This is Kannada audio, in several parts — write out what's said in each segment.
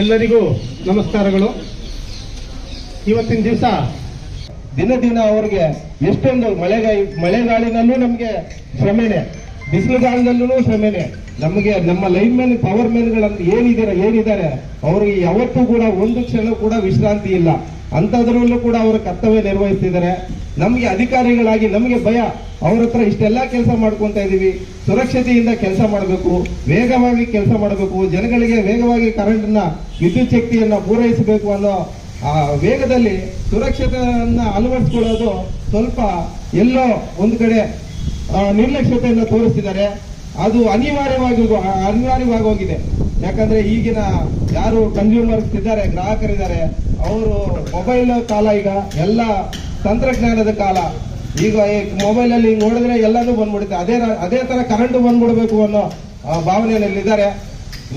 ಎಲ್ಲರಿಗೂ ನಮಸ್ಕಾರಗಳು. ಇವತ್ತಿನ ದಿವಸ ದಿನ ದಿನ ಅವ್ರಿಗೆ ಎಷ್ಟೊಂದು ಮಳೆಗಾಯಿ ಮಳೆಗಾಳಿನಲ್ಲೂ ನಮಗೆ ಶ್ರಮೆನೆ ಬಿಸಿಲುಗಾಲದಲ್ಲೂ ಶ್ರಮೇನೆ. ನಮಗೆ ನಮ್ಮ ಲೈನ್ ಮ್ಯಾನ್, ಪವರ್ ಮ್ಯಾನ್ಗಳಂತ ಏನಿದ್ದಾರೆ ಏನಿದ್ದಾರೆ, ಅವ್ರಿಗೆ ಯಾವತ್ತೂ ಕೂಡ ಒಂದು ಕ್ಷಣ ಕೂಡ ವಿಶ್ರಾಂತಿ ಇಲ್ಲ. ಅಂತದ್ರಲ್ಲೂ ಕೂಡ ಅವರು ಕರ್ತವ್ಯ ನಿರ್ವಹಿಸ್ತಿದ್ದಾರೆ. ನಮಗೆ ಅಧಿಕಾರಿಗಳಾಗಿ ನಮಗೆ ಭಯ. ಅವ್ರ ಹತ್ರ ಇಷ್ಟೆಲ್ಲ ಕೆಲಸ ಮಾಡ್ಕೊಂತ ಇದ್ದೀವಿ ಸುರಕ್ಷತೆಯಿಂದ ಕೆಲಸ ಮಾಡಬೇಕು. ವೇಗವಾಗಿ ಕೆಲಸ ಮಾಡಬೇಕು. ಜನಗಳಿಗೆ ವೇಗವಾಗಿ ಕರೆಂಟ್ನ ವಿದ್ಯುತ್ ಶಕ್ತಿಯನ್ನ ಪೂರೈಸಬೇಕು ಅನ್ನೋ, ಆ, ವೇಗದಲ್ಲಿ ಸುರಕ್ಷತೆಯನ್ನ ಅಳವಡಿಸ್ಕೊಳ್ಳೋದು ಸ್ವಲ್ಪ ಎಲ್ಲೋ ಒಂದು ಕಡೆ ನಿರ್ಲಕ್ಷ್ಯತೆಯನ್ನು ತೋರಿಸ್ತಿದ್ದಾರೆ. ಅದು ಅನಿವಾರ್ಯವಾಗಿ ಅನಿವಾರ್ಯವಾಗಿ ಹೋಗಿದೆ. ಯಾಕಂದ್ರೆ ಈಗಿನ ಯಾರು ಕನ್ಸ್ಯೂಮರ್ಸ್ ಇದ್ದಾರೆ, ಗ್ರಾಹಕರಿದ್ದಾರೆ. ಅವರು ಮೊಬೈಲ್ ಕಾಲ ಈಗ ಎಲ್ಲ ತಂತ್ರಜ್ಞಾನದ ಕಾಲ. ಈಗ ಮೊಬೈಲ್ ಅಲ್ಲಿ ನೋಡಿದ್ರೆ ಎಲ್ಲಾನು ಬಂದ್ಬಿಡುತ್ತೆ. ಅದೇ ಅದೇ ತರ ಕರೆಂಟ್ ಬಂದ್ಬಿಡ್ಬೇಕು ಅನ್ನೋ ಭಾವನೆಯಲ್ಲಿದ್ದಾರೆ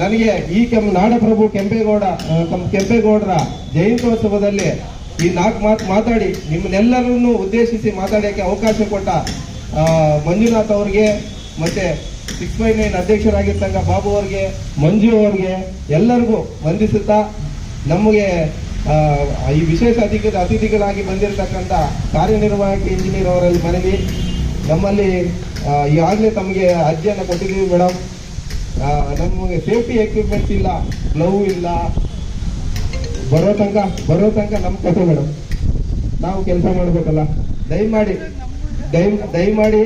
ನನಗೆ ಈ ಕೆಂ, ನಾಡಪ್ರಭು ಕೆಂಪೇಗೌಡ ತಮ್ಮ ಕೆಂಪೇಗೌಡರ ಜಯಂತ್ಯೋತ್ಸವದಲ್ಲಿ ಈ ನಾಲ್ಕು ಮಾತು, ಮಾತಾಡಿ, ನಿಮ್ಮನ್ನೆಲ್ಲರನ್ನು ಉದ್ದೇಶಿಸಿ ಮಾತಾಡೋಕ್ಕೆ ಅವಕಾಶ ಕೊಟ್ಟ ಮಂಜುನಾಥ್ ಅವ್ರಿಗೆ, ಮತ್ತೆ ಸಿಕ್ಸ್ ಬೈ ನೈನ್ ಅಧ್ಯಕ್ಷರಾಗಿರ್ತಕ್ಕ ಬಾಬು ಅವ್ರಿಗೆ, ಮಂಜು ಅವ್ರಿಗೆ ಎಲ್ಲರಿಗೂ ವಂದಿಸುತ್ತಾ, ನಮಗೆ ಈ ವಿಶೇಷ ಅತಿಥಿ ಅತಿಥಿಗಳಾಗಿ ಬಂದಿರತಕ್ಕಂಥ ಕಾರ್ಯನಿರ್ವಾಹಕ ಇಂಜಿನಿಯರ್ ಅವರಲ್ಲಿ ಮನವಿ ನಮ್ಮಲ್ಲಿ ಈಗಾಗಲೇ ತಮಗೆ ಅರ್ಜಿಯನ್ನು ಕೊಟ್ಟಿದ್ದೀವಿ ಮೇಡಮ್ ನಮಗೆ ಸೇಫ್ಟಿ ಎಕ್ವಿಪ್ಮೆಂಟ್ಸ್ ಇಲ್ಲ ಗ್ಲೌ ಇಲ್ಲ. ಬರೋ ತನಕ ಬರೋ ತನಕ ನಮ್ಮ ಕಥೆ ಮೇಡಮ್ ನಾವು ಕೆಲಸ ಮಾಡಬೇಕಲ್ಲ. ದಯಮಾಡಿ, ದಯ, ದಯಮಾಡಿ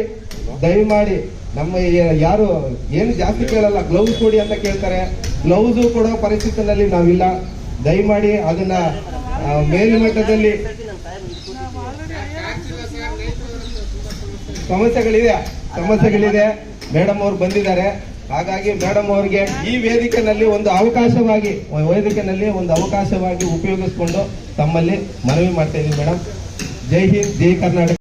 ದಯಮಾಡಿ ನಮ್ಮ ಯಾರು ಏನು ಜಾಸ್ತಿ ಕೇಳಲ್ಲ ಗ್ಲೌಸ್ ಕೊಡಿ ಅಂತ ಕೇಳ್ತಾರೆ. ಗ್ಲೌಸು ಕೊಡೋ ಪರಿಸ್ಥಿತಿನಲ್ಲಿ ನಾವಿಲ್ಲ. ದಯಮಾಡಿ ಅದನ್ನ ಮೇಲ್ಮಟ್ಟದಲ್ಲಿ ಸಮಸ್ಯೆಗಳಿದೆ ಸಮಸ್ಯೆಗಳಿದೆ. ಮೇಡಮ್ ಅವ್ರು ಬಂದಿದ್ದಾರೆ. ಹಾಗಾಗಿ ಮೇಡಮ್ ಅವ್ರಿಗೆ ಈ ವೇದಿಕೆನಲ್ಲಿ ಒಂದು ಅವಕಾಶವಾಗಿ ವೇದಿಕೆನಲ್ಲಿ ಒಂದು ಅವಕಾಶವಾಗಿ ಉಪಯೋಗಿಸ್ಕೊಂಡು ತಮ್ಮಲ್ಲಿ ಮನವಿ ಮಾಡ್ತಾ ಇದ್ದೀವಿ ಮೇಡಮ್. ಜೈ ಹಿಂದ್, ಜೈ ಕರ್ನಾಟಕ.